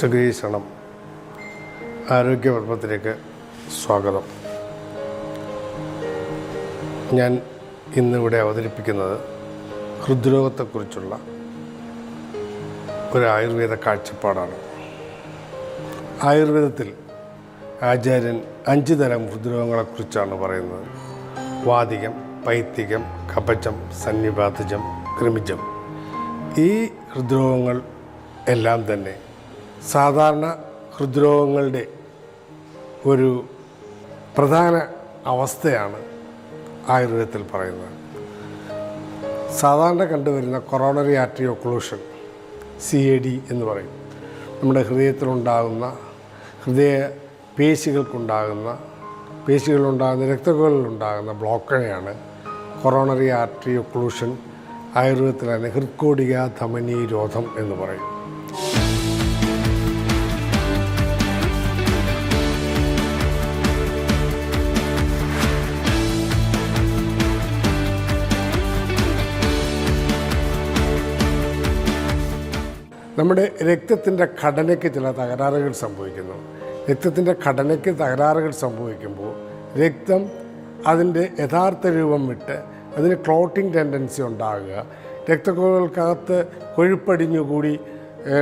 സുഖീഷണം ആരോഗ്യപർമ്മത്തിലേക്ക് സ്വാഗതം. ഞാൻ ഇന്നിവിടെ അവതരിപ്പിക്കുന്നത് ഹൃദ്രോഗത്തെക്കുറിച്ചുള്ള ഒരു ആയുർവേദ കാഴ്ചപ്പാടാണ്. ആയുർവേദത്തിൽ ആചാര്യൻ അഞ്ച് തരം ഹൃദ്രോഗങ്ങളെക്കുറിച്ചാണ് പറയുന്നത്. വാതികം പൈത്തികം കപചം സന്നിപാതജം കൃമിജം. ഈ ഹൃദ്രോഗങ്ങൾ എല്ലാം തന്നെ സാധാരണ ഹൃദ്രോഗങ്ങളുടെ ഒരു പ്രധാന അവസ്ഥയാണ് ആയുർവേദത്തിൽ പറയുന്നത്. സാധാരണ കണ്ടുവരുന്ന coronary artery occlusion C A D എന്ന് പറയും. നമ്മുടെ ഹൃദയത്തിലുണ്ടാകുന്ന ഹൃദയ പേശികൾക്കുണ്ടാകുന്ന പേശികളിലുണ്ടാകുന്ന രക്തക്കുഴലിലുണ്ടാകുന്ന ബ്ലോക്കിനെയാണ് കൊറോണറി ആർട്ടറി ഒക്ലൂഷൻ ആയുർവേദത്തിൽ തന്നെ ഹൃദ്കോടിക രോധം എന്ന് പറയും. നമ്മുടെ രക്തത്തിന്റെ ഘടനയ്ക്ക് ചില തകരാറുകൾ സംഭവിക്കുന്നു. രക്തത്തിന്റെ ഘടനയ്ക്ക് തകരാറുകൾ സംഭവിക്കുമ്പോൾ രക്തം അതിന്റെ യഥാർത്ഥ രൂപം വിട്ട് അതിന് ക്ലോട്ടിംഗ് ടെൻഡൻസി ഉണ്ടാകുക. രക്തക്കുഴലുകൾക്കകത്ത് കൊഴുപ്പടിഞ്ഞുകൂടി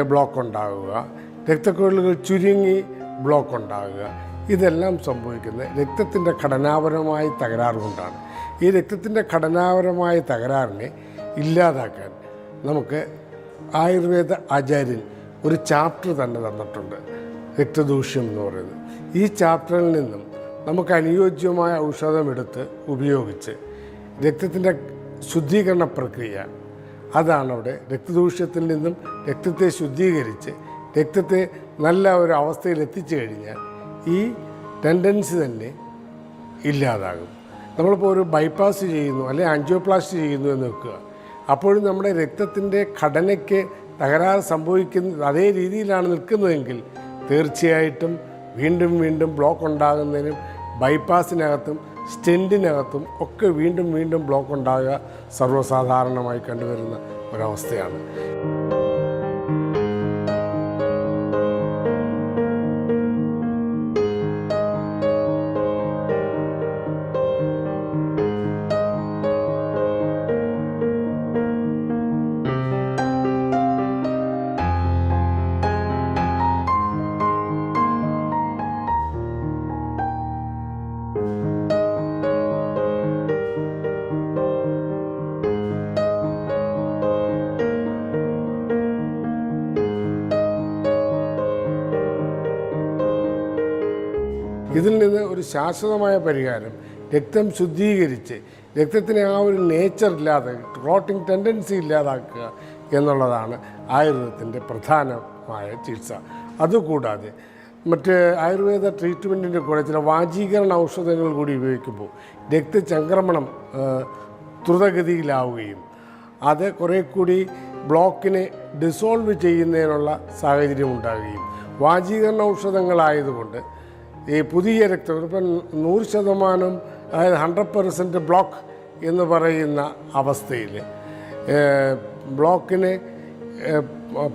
ബ്ലോക്ക് ഉണ്ടാകുക. രക്തക്കുഴലുകൾ ചുരുങ്ങി ബ്ലോക്ക് ഉണ്ടാകുക. ഇതെല്ലാം സംഭവിക്കുന്നത് രക്തത്തിന്റെ ഘടനാപരമായ തകരാറ് കൊണ്ടാണ്. ഈ രക്തത്തിന്റെ ഘടനാപരമായ തകരാറിനെ ഇല്ലാതാക്കാൻ നമുക്ക് ആയുർവേദ ആചാര്യൻ ഒരു ചാപ്റ്റർ തന്നെ തന്നിട്ടുണ്ട് രക്തദൂഷ്യം എന്ന് പറയുന്നത്. ഈ ചാപ്റ്ററിൽ നിന്നും നമുക്ക് അനുയോജ്യമായ ഔഷധമെടുത്ത് ഉപയോഗിച്ച് രക്തത്തിന്റെ ശുദ്ധീകരണ പ്രക്രിയ അതാണ് അവിടെ രക്തദൂഷ്യത്തിൽ നിന്നും രക്തത്തെ ശുദ്ധീകരിച്ച് രക്തത്തെ നല്ല ഒരു അവസ്ഥയിൽ എത്തിച്ചു കഴിഞ്ഞാൽ ഈ ടെൻഡൻസി തന്നെ ഇല്ലാതാകും. നമ്മളിപ്പോൾ ഒരു ബൈപ്പാസ് ചെയ്യുന്നു അല്ലെങ്കിൽ ആൻജിയോപ്ലാസ്റ്റി ചെയ്യുന്നു എന്ന് വെക്കുക. അപ്പോഴും നമ്മുടെ രക്തത്തിന്റെ ഘടനയ്ക്ക് തകരാറ് സംഭവിക്കുന്ന അതേ രീതിയിലാണ് നിൽക്കുന്നതെങ്കിൽ തീർച്ചയായിട്ടും വീണ്ടും വീണ്ടും ബ്ലോക്ക് ഉണ്ടാകുന്നതിനും ബൈപ്പാസിനകത്തും സ്റ്റെന്റിനകത്തും ഒക്കെ വീണ്ടും വീണ്ടും ബ്ലോക്ക് ഉണ്ടാകുക സർവസാധാരണമായി കണ്ടുവരുന്ന ഒരവസ്ഥയാണ്. ഇതിൽ നിന്ന് ഒരു ശാശ്വതമായ പരിഹാരം. രക്തം ശുദ്ധീകരിച്ച് രക്തത്തിനെ ആ ഒരു നേച്ചർ ഇല്ലാതെ ക്ലോട്ടിംഗ് ടെൻഡൻസി ഇല്ലാതാക്കുക എന്നുള്ളതാണ് ആയുർവേദത്തിന്റെ പ്രധാനമായ ചികിത്സ. അതുകൂടാതെ മറ്റ് ആയുർവേദ ട്രീറ്റ്മെന്റിന്റെ കൂടെ ചില വാചീകരണ ഔഷധങ്ങൾ കൂടി ഉപയോഗിക്കുമ്പോൾ രക്തചംക്രമണം ദ്രുതഗതിയിലാവുകയും അത് കുറേ കൂടി ബ്ലോക്കിനെ ഡിസോൾവ് ചെയ്യുന്നതിനുള്ള സാഹചര്യം ഉണ്ടാകുകയും വാചീകരണ ഔഷധങ്ങളായതുകൊണ്ട് ഈ പുതിയ രക്തം ഇപ്പം നൂറ് ശതമാനം അതായത് ഹൺഡ്രഡ് പെർസെന്റ് ബ്ലോക്ക് എന്ന് പറയുന്ന അവസ്ഥയിൽ ബ്ലോക്കിന്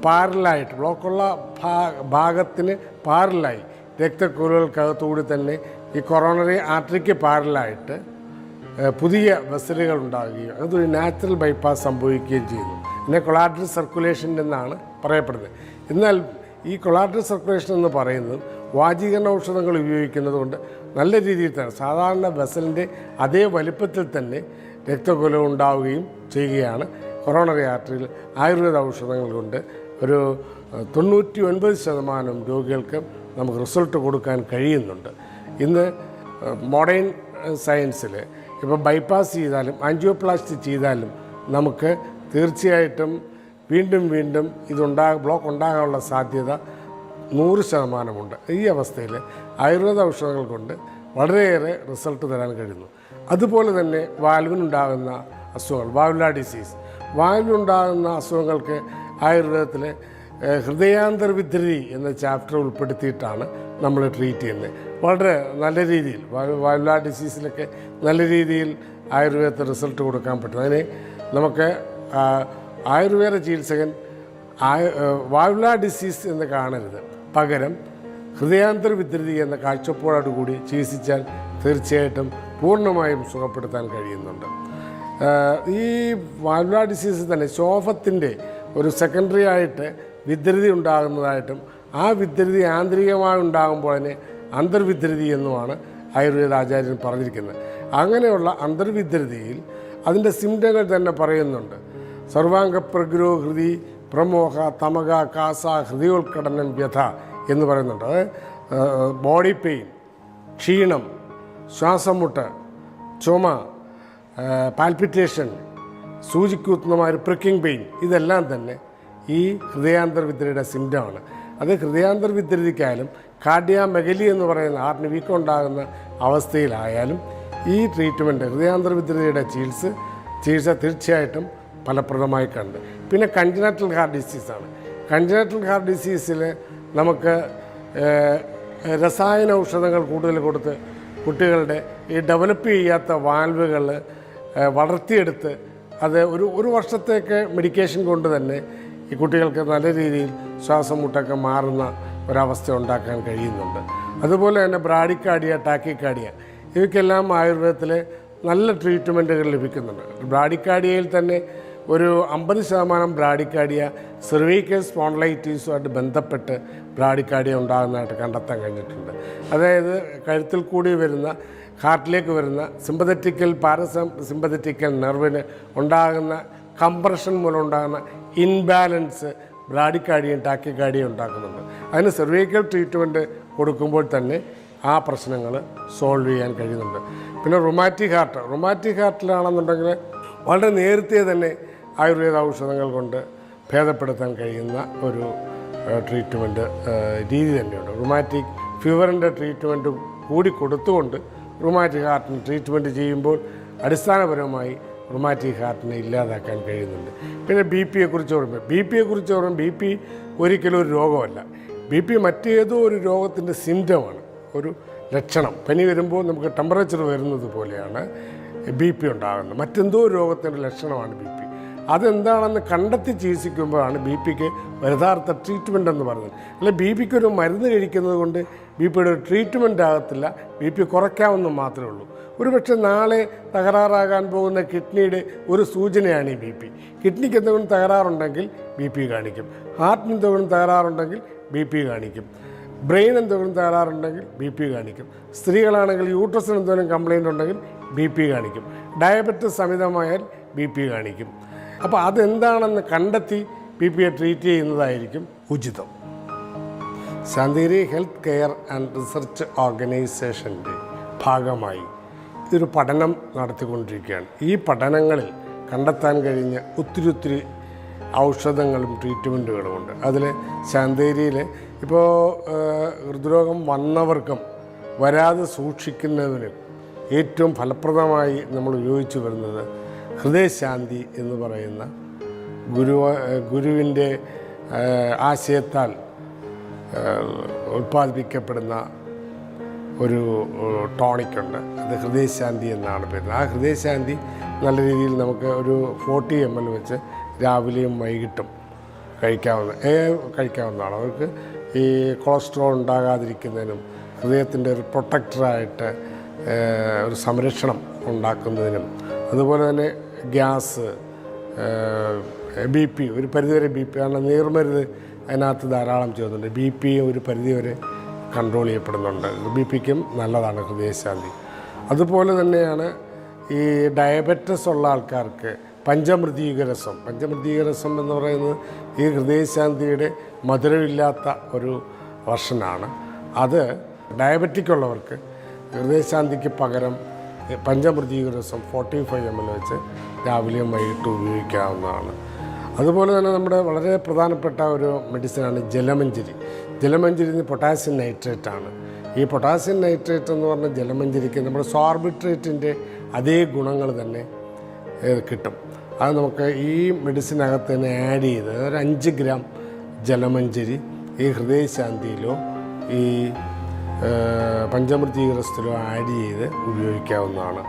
പാരലായിട്ട് ബ്ലോക്കുള്ള ഭാ ഭാഗത്തിന് പാരലായി. രക്തക്കുഴലുകൾക്കകത്തുകൂടി തന്നെ ഈ കൊറോണറി ആർട്ടറിക്ക് പാരലായിട്ട് പുതിയ വെസലുകൾ ഉണ്ടാകുകയും അതൊരു നാച്ചുറൽ ബൈപ്പാസ് സംഭവിക്കുകയും ചെയ്യുന്നു. പിന്നെ കൊളാട്രൽ സർക്കുലേഷൻ എന്നാണ് പറയപ്പെടുന്നത്. എന്നാൽ ഈ കൊളാട്രൽ സർക്കുലേഷൻ എന്ന് പറയുന്നത് വാചീകരണ ഔഷധങ്ങൾ ഉപയോഗിക്കുന്നത് കൊണ്ട് നല്ല രീതിയിൽ തന്നെ സാധാരണ വെസലിന്റെ അതേ വലിപ്പത്തിൽ തന്നെ രക്തകുലം ഉണ്ടാവുകയും ചെയ്യുകയാണ്. കൊറോണറി ആർട്ടറിയിൽ ആയുർവേദ ഔഷധങ്ങൾ കൊണ്ട് ഒരു തൊണ്ണൂറ്റി ഒൻപത് ശതമാനം രോഗികൾക്ക് നമുക്ക് റിസൾട്ട് കൊടുക്കാൻ കഴിയുന്നുണ്ട്. ഇന്ന് മോഡേൺ സയൻസിൽ ഇപ്പോൾ ബൈപ്പാസ് ചെയ്താലും ആൻജിയോപ്ലാസ്റ്റി ചെയ്താലും നമുക്ക് തീർച്ചയായിട്ടും വീണ്ടും വീണ്ടും ഇതുണ്ടാ ബ്ലോക്ക് ഉണ്ടാകാനുള്ള സാധ്യത നൂറ് ശതമാനമുണ്ട്. ഈ അവസ്ഥയിൽ ആയുർവേദ ഔഷധങ്ങൾ കൊണ്ട് വളരെയേറെ റിസൾട്ട് തരാൻ കഴിയുന്നു. അതുപോലെ തന്നെ വാൽവിനുണ്ടാകുന്ന അസുഖങ്ങൾ വാൽവുല ഡിസീസ്. വാൽവിനുണ്ടാകുന്ന അസുഖങ്ങൾക്ക് ആയുർവേദത്തിൽ ഏഹ്, ഹൃദയാന്തർവിദ്രി എന്ന ചാപ്റ്റർ ഉൾപ്പെടുത്തിയിട്ടാണ് നമ്മൾ ട്രീറ്റ് ചെയ്യുന്നത്. വളരെ നല്ല രീതിയിൽ വാൽവുല ഡിസീസിലൊക്കെ നല്ല രീതിയിൽ ആയുർവേദത്തെ റിസൾട്ട് കൊടുക്കാൻ പറ്റും. അതിന് നമുക്ക് ആയുർവേദ ചികിത്സകൻ വാൽവുല ഡിസീസ് എന്ന് കാണരുത്. പകരം ഹൃദയാന്തര വിദ്രുതി എന്ന കാഴ്ചപ്പാടോടുകൂടി ചികിത്സിച്ചാൽ തീർച്ചയായിട്ടും പൂർണമായും സുഖപ്പെടുത്താൻ കഴിയുന്നുണ്ട്. ഈ വാൽവുല ഡിസീസ് തന്നെ ശോഭത്തിന്റെ ഒരു സെക്കൻഡറി ആയിട്ട് വിദ്രുതി ഉണ്ടാകുന്നതായിട്ടും ആ വിദ്രുതി ആന്തരികമായി ഉണ്ടാകുമ്പോൾ തന്നെ അന്തർവിദ്രുതി എന്നുമാണ് ആയുർവേദ ആചാര്യൻ പറഞ്ഞിരിക്കുന്നത്. അങ്ങനെയുള്ള അന്തർവിദ്രുതിയിൽ അതിന്റെ സിംറ്റങ്ങൾ തന്നെ പറയുന്നുണ്ട്. സർവാംഗ പ്രഗ്രോ പ്രമോഹ തമക കാസ ഹൃദയോത്കടനം വ്യഥ എന്ന് പറയുന്നുണ്ട്. ബോഡി പെയിൻ ക്ഷീണം ശ്വാസംമുട്ട് ചുമ പാൽപിറ്റേഷൻ സൂചിക്കൂത്തുന്നമാര് പ്രിക്കിംഗ് പെയിൻ ഇതെല്ലാം തന്നെ ഈ ഹൃദയാന്തർവിദ്രയുടെ സിംറ്റമാണ് അത് ഹൃദയാന്തർവിദ്യതിക്കായാലും കാർഡിയാമെഗലി എന്ന് പറയുന്ന ഹാർട്ടിന് വീക്കുണ്ടാകുന്ന അവസ്ഥയിലായാലും ഈ ട്രീറ്റ്മെന്റ് ഹൃദയാന്തർവിദ്രതയുടെ ചികിത്സ ചികിത്സ തീർച്ചയായിട്ടും ഫലപ്രദമായി കണ്ട്. പിന്നെ കൺജനറ്റൽ ഹാർട്ട് ഡിസീസാണ് കൺജനറ്റൽ ഹാർട്ട് ഡിസീസിൽ നമുക്ക് രസായന ഔഷധങ്ങൾ കൂടുതൽ കൊടുത്ത് കുട്ടികളുടെ ഈ ഡെവലപ്പ് ചെയ്യാത്ത വാൽവുകൾ വളർത്തിയെടുത്ത് അത് ഒരു ഒരു വർഷത്തേക്ക് മെഡിക്കേഷൻ കൊണ്ട് തന്നെ ഈ കുട്ടികൾക്ക് നല്ല രീതിയിൽ ശ്വാസം മുട്ടൊക്കെ മാറുന്ന ഒരവസ്ഥ ഉണ്ടാക്കാൻ കഴിയുന്നുണ്ട്. അതുപോലെ തന്നെ ബ്രാഡിക്കാഡിയ ടാക്കിക്കാഡിയ ഇവയ്ക്കെല്ലാം ആയുർവേദത്തിൽ നല്ല ട്രീറ്റ്മെന്റുകൾ ലഭിക്കുന്നുണ്ട്. ബ്രാഡിക്കാഡിയയിൽ തന്നെ ഒരു അമ്പത് ശതമാനം ബ്രാഡിക്കാഡിയ സെർവൈക്കൽ സ്പോൺലൈറ്റീസുമായിട്ട് ബന്ധപ്പെട്ട് ബ്രാഡിക്കാഡിയ ഉണ്ടാകുന്നതായിട്ട് കണ്ടെത്താൻ കഴിഞ്ഞിട്ടുണ്ട്. അതായത് കഴുത്തിൽ കൂടി വരുന്ന ഹാർട്ടിലേക്ക് വരുന്ന സിമ്പതറ്റിക്കൽ പാരസം സിമ്പതറ്റിക്കൽ നെർവിന് ഉണ്ടാകുന്ന കംപ്രഷൻ മൂലം ഉണ്ടാകുന്ന ഇൻബാലൻസ് ബ്രാഡിക്കാഡിയും ടാക്കിക്കാഡിയും ഉണ്ടാക്കുന്നുണ്ട്. അതിന് സെർവൈക്കൽ ട്രീറ്റ്മെന്റ് കൊടുക്കുമ്പോൾ തന്നെ ആ പ്രശ്നങ്ങൾ സോൾവ് ചെയ്യാൻ കഴിയുന്നുണ്ട്. പിന്നെ റൊമാറ്റിക് ഹാർട്ട് റൊമാറ്റിക് ഹാർട്ടിലാണെന്നുണ്ടെങ്കിൽ വളരെ നേരത്തെ തന്നെ ആയുർവേദ ഔഷധങ്ങൾ കൊണ്ട് ഭേദപ്പെടുത്താൻ കഴിയുന്ന ഒരു ട്രീറ്റ്മെന്റ് രീതി തന്നെയുണ്ട്. റുമാറ്റിക് ഫീവറിന്റെ ട്രീറ്റ്മെന്റ് കൂടി കൊടുത്തുകൊണ്ട് റുമാറ്റിക് ഹാർട്ടിന് ട്രീറ്റ്മെന്റ് ചെയ്യുമ്പോൾ അടിസ്ഥാനപരമായി റുമാറ്റിക് ഹാർട്ടിനെ ഇല്ലാതാക്കാൻ കഴിയുന്നുണ്ട്. പിന്നെ ബി പിയെ കുറിച്ച് പറയുമ്പോൾ ബി പിയെ കുറിച്ച് പറയുമ്പോൾ ബി പി ഒരിക്കലും ഒരു രോഗമല്ല. ബി പി മറ്റേതോ ഒരു രോഗത്തിന്റെ സിംറ്റമാണ് ഒരു ലക്ഷണം. പനി വരുമ്പോൾ നമുക്ക് ടെമ്പറേച്ചർ വരുന്നത് പോലെയാണ് ബി പി ഉണ്ടാകുന്നത്. മറ്റെന്തോ രോഗത്തിന്റെ ലക്ഷണമാണ് ബി പി അതെന്താണെന്ന് കണ്ടെത്തി ചികിത്സിക്കുമ്പോഴാണ് ബി പിക്ക് യഥാർത്ഥ ട്രീറ്റ്മെന്റ് എന്ന് പറയുന്നത്. അല്ല ബി പിക്ക് ഒരു മരുന്ന് കഴിക്കുന്നത് കൊണ്ട് ബി പിയുടെ ഒരു ട്രീറ്റ്മെന്റ് ആകത്തില്ല. ബി പി കുറയ്ക്കാമെന്ന് മാത്രമേ ഉള്ളൂ. ഒരുപക്ഷെ നാളെ തകരാറാകാൻ പോകുന്ന കിഡ്നിയുടെ ഒരു സൂചനയാണ് ഈ ബി പി. കിഡ്നിക്ക് എന്തെങ്കിലും തകരാറുണ്ടെങ്കിൽ ബി പി കാണിക്കും. ഹാർട്ടിന് എന്തെങ്കിലും തകരാറുണ്ടെങ്കിൽ ബി പി കാണിക്കും. ബ്രെയിൻ എന്തെങ്കിലും തകരാറുണ്ടെങ്കിൽ ബി പി കാണിക്കും. സ്ത്രീകളാണെങ്കിൽ യൂട്രസിന് എന്തെങ്കിലും കംപ്ലൈന്റ് ഉണ്ടെങ്കിൽ ബി പി കാണിക്കും. ഡയബറ്റിസ് സമിതമായാൽ ബി പി കാണിക്കും. അപ്പോൾ അതെന്താണെന്ന് കണ്ടെത്തി പി പിയെ ട്രീറ്റ് ചെയ്യുന്നതായിരിക്കും ഉചിതം. Shanthiri health care and research ഓർഗനൈസേഷന്റെ ഭാഗമായി ഇതൊരു പഠനം നടത്തിക്കൊണ്ടിരിക്കുകയാണ്. ഈ പഠനങ്ങളിൽ കണ്ടെത്താൻ കഴിഞ്ഞ ഒത്തിരി ഒത്തിരി ഔഷധങ്ങളും ട്രീറ്റ്മെന്റുകളും ഉണ്ട്. അതിൽ ശാന്തേരിയിൽ ഇപ്പോൾ ഹൃദ്രോഗം വന്നവർക്കും വരാതെ സൂക്ഷിക്കുന്നതിനും ഏറ്റവും ഫലപ്രദമായി നമ്മൾ ഉപയോഗിച്ചു വരുന്നത് ഹൃദയശാന്തി എന്ന് പറയുന്ന ഗുരു ഗുരുവിന്റെ ആശയത്താൽ ഉൽപ്പാദിപ്പിക്കപ്പെടുന്ന ഒരു ടോണിക്കുണ്ട്. അത് ഹൃദയശാന്തി എന്നാണ് പേര്. ആ ഹൃദയശാന്തി നല്ല രീതിയിൽ നമുക്ക് ഒരു ഫോർട്ടി എം എൽ വെച്ച് രാവിലെയും വൈകിട്ടും കഴിക്കാവുന്ന കഴിക്കാവുന്നതാണ്. അവർക്ക് ഈ കൊളസ്ട്രോൾ ഉണ്ടാകാതിരിക്കുന്നതിനും ഹൃദയത്തിന്റെ ഒരു പ്രൊട്ടക്ടറായിട്ട് ഒരു സംരക്ഷണം ഉണ്ടാക്കുന്നതിനും അതുപോലെ തന്നെ ഗ്യാസ് ബി പി ഒരു പരിധിവരെ ബി പി കാരണം നീർമരുന്ന് അതിനകത്ത് ധാരാളം ചെയ്യുന്നുണ്ട് ബി പി ഒരു പരിധിവരെ കൺട്രോൾ ചെയ്യപ്പെടുന്നുണ്ട്. ബി പിക്കും നല്ലതാണ് ഹൃദയശാന്തി. അതുപോലെ തന്നെയാണ് ഈ ഡയബറ്റസ് ഉള്ള ആൾക്കാർക്ക് പഞ്ചമൃതീകരസം പഞ്ചമൃതീകരസം എന്ന് പറയുന്നത് ഈ ഹൃദയശാന്തിയുടെ മധുരമില്ലാത്ത ഒരു വർഷനാണ്. അത് ഡയബറ്റിക് ഉള്ളവർക്ക് ഹൃദയശാന്തിക്ക് പകരം പഞ്ചമൃതീകരസം ഫോർട്ടി ഫൈവ് എം എൽ വെച്ച് രാവിലെയും വൈകിട്ട് ഉപയോഗിക്കാവുന്നതാണ്. അതുപോലെ തന്നെ നമ്മുടെ വളരെ പ്രധാനപ്പെട്ട ഒരു മെഡിസിനാണ് ജലമഞ്ചരി. ജലമഞ്ചരി പൊട്ടാസ്യം നൈട്രേറ്റ് ആണ് ഈ പൊട്ടാസ്യം നൈട്രേറ്റ് എന്ന് പറഞ്ഞ ജലമഞ്ചരിക്ക് നമ്മുടെ സോർബിട്രേറ്റിന്റെ അതേ ഗുണങ്ങൾ തന്നെ കിട്ടും. അത് നമുക്ക് ഈ മെഡിസിനകത്ത് തന്നെ ആഡ് ചെയ്ത് ഒരു അഞ്ച് ഗ്രാം ജലമഞ്ചരി ഈ ഹൃദയശാന്തിയിലോ ഈ പഞ്ചമൃതീകരസ്ഥലോ ആഡ് ചെയ്ത് ഉപയോഗിക്കാവുന്നതാണ്.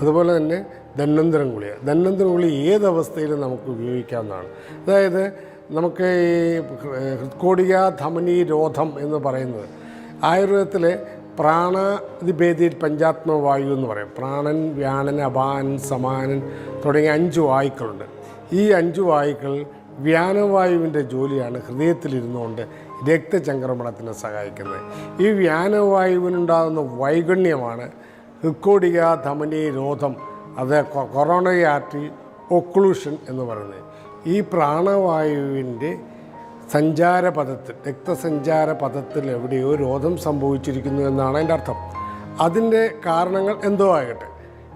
അതുപോലെ തന്നെ ധന്വന്തരം ഗുളിക ധന്വന്തരം ഗുളിക ഏത് അവസ്ഥയിലും നമുക്ക് ഉപയോഗിക്കാവുന്നതാണ്. അതായത് നമുക്ക് ഈ ഹൃത്കോടിക ധമനി രോധം എന്ന് പറയുന്നത് ആയുർവേദത്തിലെ പ്രാണാതിഭേദിയിൽ പഞ്ചാത്മ വായു എന്ന് പറയും. പ്രാണൻ വ്യാണൻ അപാനൻ സമാനൻ തുടങ്ങിയ അഞ്ച് വായുക്കളുണ്ട്. ഈ അഞ്ച് വായുക്കൾ വ്യാനവായുവിന്റെ ജോലിയാണ് ഹൃദയത്തിലിരുന്നുകൊണ്ട് രക്തചംക്രമണത്തിന് സഹായിക്കുന്നത്. ഈ വ്യാനവായുവിനുണ്ടാകുന്ന വൈഗണ്യമാണ് ഹൃക്കോടിക ധമനി രോധം അത് ആർട്ടറി ഒക്ലൂഷൻ എന്ന് പറയുന്നത്. ഈ പ്രാണവായുവിന്റെ സഞ്ചാരപഥത്തിൽ രക്തസഞ്ചാര പഥത്തിൽ എവിടെയോ രോധം സംഭവിച്ചിരിക്കുന്നു എന്നാണ് അതിന്റെ അർത്ഥം. അതിന്റെ കാരണങ്ങൾ എന്തോ ആകട്ടെ.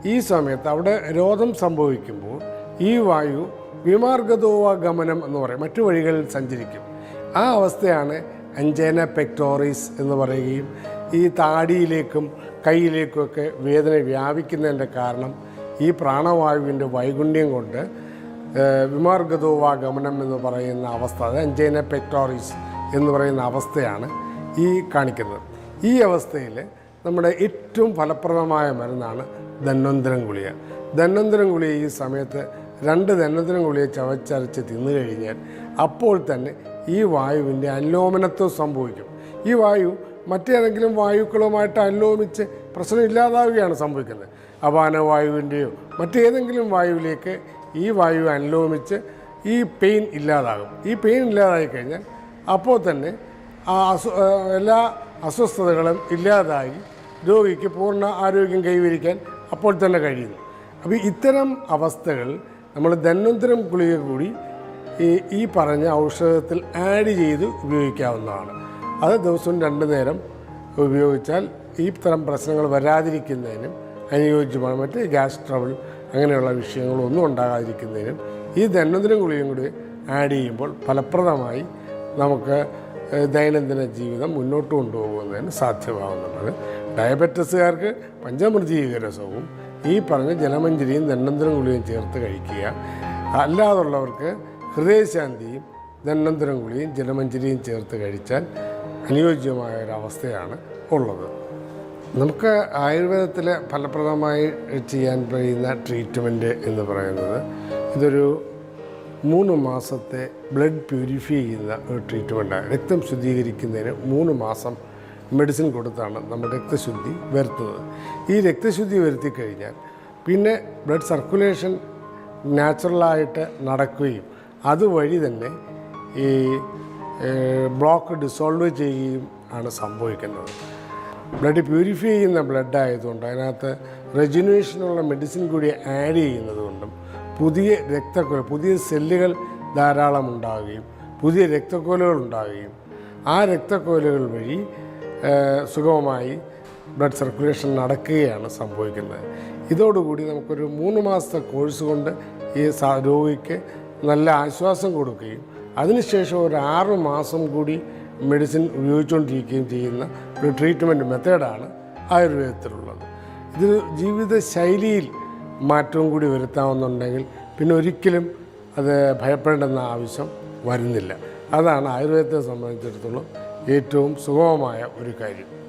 ഈ സമയത്ത് അവിടെ രോധം സംഭവിക്കുമ്പോൾ ഈ വായു വിമാർഗതോവ ഗമനം എന്ന് പറയും. മറ്റു വഴികളിൽ സഞ്ചരിക്കും. ആ അവസ്ഥയാണ് അഞ്ചേന പെക്ടോറീസ് എന്ന് പറയുകയും ഈ താടിയിലേക്കും കൈയിലേക്കുമൊക്കെ വേദന വ്യാപിക്കുന്നതിന്റെ കാരണം ഈ പ്രാണവായുവിന്റെ വൈകുണ്ഠ്യം കൊണ്ട് വിമാർഗതോവ ഗമനം എന്ന് പറയുന്ന അവസ്ഥ അത് അഞ്ചേന പെക്ടോറീസ് എന്ന് പറയുന്ന അവസ്ഥയാണ് ഈ കാണിക്കുന്നത്. ഈ അവസ്ഥയിൽ നമ്മുടെ ഏറ്റവും ഫലപ്രദമായ മരുന്നാണ് ധന്വന്തരം ഗുളിക. ധന്വന്തരം ഗുളിക ഈ സമയത്ത് രണ്ട് ദന്നത്തിനും ഗുളിയെ ചവച്ചരച്ച് തിന്നു കഴിഞ്ഞാൽ അപ്പോൾ തന്നെ ഈ വായുവിന്റെ അല്ലോമനത്വം സംഭവിക്കും. ഈ വായു മറ്റേതെങ്കിലും വായുക്കളുമായിട്ട് അല്ലോമിച്ച് പ്രശ്നം ഇല്ലാതാവുകയാണ് സംഭവിക്കുന്നത്. അപാനവായുവിന്റെയോ മറ്റേതെങ്കിലും വായുവിലേക്ക് ഈ വായു അനുലോമിച്ച് ഈ പെയിൻ ഇല്ലാതാകും. ഈ പെയിൻ ഇല്ലാതായി കഴിഞ്ഞാൽ അപ്പോൾ തന്നെ ആ അസു എല്ലാ അസ്വസ്ഥതകളും ഇല്ലാതായി രോഗിക്ക് പൂർണ ആരോഗ്യം കൈവരിക്കാൻ അപ്പോൾ തന്നെ കഴിയുന്നു. അപ്പോൾ ഇത്തരം അവസ്ഥകൾ നമ്മൾ ധന്വന്തരം ഗുളിക കൂടി ഈ ഈ പറഞ്ഞ ഔഷധത്തിൽ ആഡ് ചെയ്ത് ഉപയോഗിക്കാവുന്നതാണ്. അത് ദിവസവും രണ്ട് നേരം ഉപയോഗിച്ചാൽ ഈ തരം പ്രശ്നങ്ങൾ വരാതിരിക്കുന്നതിനും അനുയോജ്യമാണ്. മറ്റ് ഗ്യാസ് ട്രബിൾ അങ്ങനെയുള്ള വിഷയങ്ങളൊന്നും ഉണ്ടാകാതിരിക്കുന്നതിനും ഈ ധന്വന്തരം ഗുളികയും കൂടി ആഡ് ചെയ്യുമ്പോൾ ഫലപ്രദമായി നമുക്ക് ദൈനംദിന ജീവിതം മുന്നോട്ട് കൊണ്ടുപോകുന്നതിന് സാധ്യമാവുന്നുള്ളത് ഡയബറ്റസുകാർക്ക് പഞ്ചമൃതീകരസവും ഈ പറഞ്ഞ ജലമഞ്ചരിയും ദണ്ണന്തരം ഗുളിയും ചേർത്ത് കഴിക്കുക. അല്ലാതുള്ളവർക്ക് ഹൃദയശാന്തിയും ദണ്ണന്തരം ഗുളിയും ജലമഞ്ചരിയും ചേർത്ത് കഴിച്ചാൽ അനുയോജ്യമായ ഒരവസ്ഥയാണ് ഉള്ളത്. നമുക്ക് ആയുർവേദത്തിൽ ഫലപ്രദമായി ചെയ്യാൻ കഴിയുന്ന ട്രീറ്റ്മെന്റ് എന്ന് പറയുന്നത് ഇതൊരു മൂന്ന് മാസത്തെ ബ്ലഡ് പ്യൂരിഫൈ ചെയ്യുന്ന ഒരു ട്രീറ്റ്മെന്റാണ് രക്തം ശുദ്ധീകരിക്കുന്നതിന് മൂന്ന് മാസം മെഡിസിൻ കൊടുത്താണ് നമ്മൾ രക്തശുദ്ധി വരുത്തുന്നത്. ഈ രക്തശുദ്ധി വരുത്തി കഴിഞ്ഞാൽ പിന്നെ ബ്ലഡ് സർക്കുലേഷൻ നാച്ചുറലായിട്ട് നടക്കുകയും അതുവഴി തന്നെ ഈ ബ്ലോക്ക് ഡിസോൾവ് ചെയ്യുകയും ആണ് സംഭവിക്കുന്നത്. ബ്ലഡ് പ്യൂരിഫൈ ചെയ്യുന്ന ബ്ലഡ് ആയതുകൊണ്ട് അതിനകത്ത് റെജിനുവേഷനുള്ള മെഡിസിൻ കൂടി ആഡ് ചെയ്യുന്നത് കൊണ്ടും പുതിയ രക്തക്കൊല പുതിയ സെല്ലുകൾ ധാരാളം ഉണ്ടാവുകയും പുതിയ രക്തക്കൊലകൾ ഉണ്ടാവുകയും ആ രക്തക്കൊലകൾ വഴി സുഗമമായി ബ്ലഡ് സർക്കുലേഷൻ നടക്കുകയാണ് സംഭവിക്കുന്നത്. ഇതോടുകൂടി നമുക്കൊരു മൂന്ന് മാസത്തെ കോഴ്സ് കൊണ്ട് ഈ രോഗിക്ക് നല്ല ആശ്വാസം കൊടുക്കുകയും അതിനുശേഷം ഒരു ആറ് മാസം കൂടി മെഡിസിൻ ഉപയോഗിച്ചുകൊണ്ടിരിക്കുകയും ചെയ്യുന്ന ഒരു ട്രീറ്റ്മെന്റ് മെത്തേഡാണ് ആയുർവേദത്തിലുള്ളത്. ഇത് ജീവിതശൈലിയിൽ മാറ്റവും കൂടി വരുത്താമെന്നുണ്ടെങ്കിൽ പിന്നെ ഒരിക്കലും അത് ഭയപ്പെടേണ്ടെന്ന ആവശ്യം വരുന്നില്ല. അതാണ് ആയുർവേദത്തെ സംബന്ധിച്ചിടത്തോളം ഏറ്റവും സുഗമമായ ഒരു കാര്യം.